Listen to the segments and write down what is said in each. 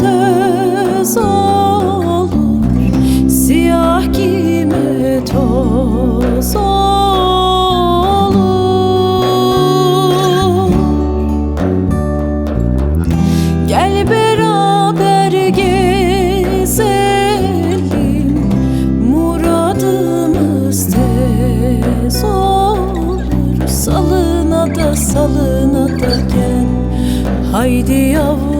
söz olur. Siyah giyime toz olur. Gel beraber gezelim. Muradımız tez olur. Salına da salına da gel. Haydi yavrum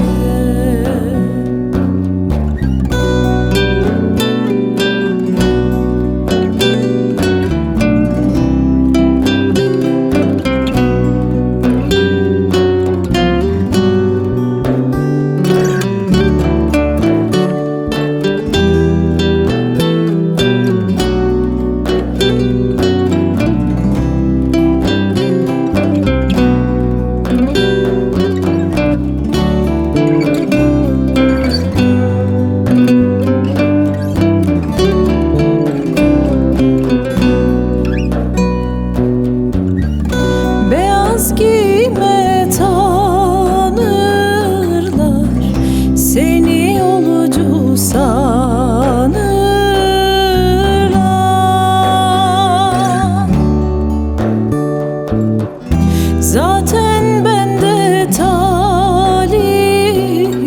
Zaten bende talih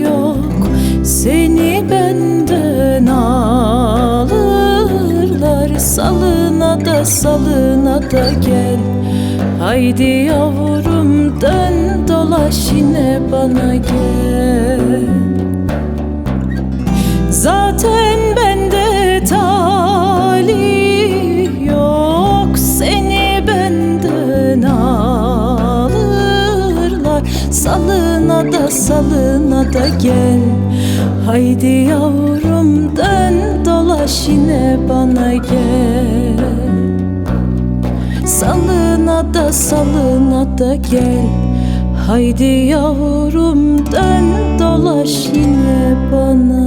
yok. Seni benden alırlar. Salına da salına da gel. Haydi yavrum dön dolaş yine bana gel Salına da gel. Haydi yavrum dön dolaş yine bana gel. Salına da salına da gel. Haydi yavrum dön dolaş yine bana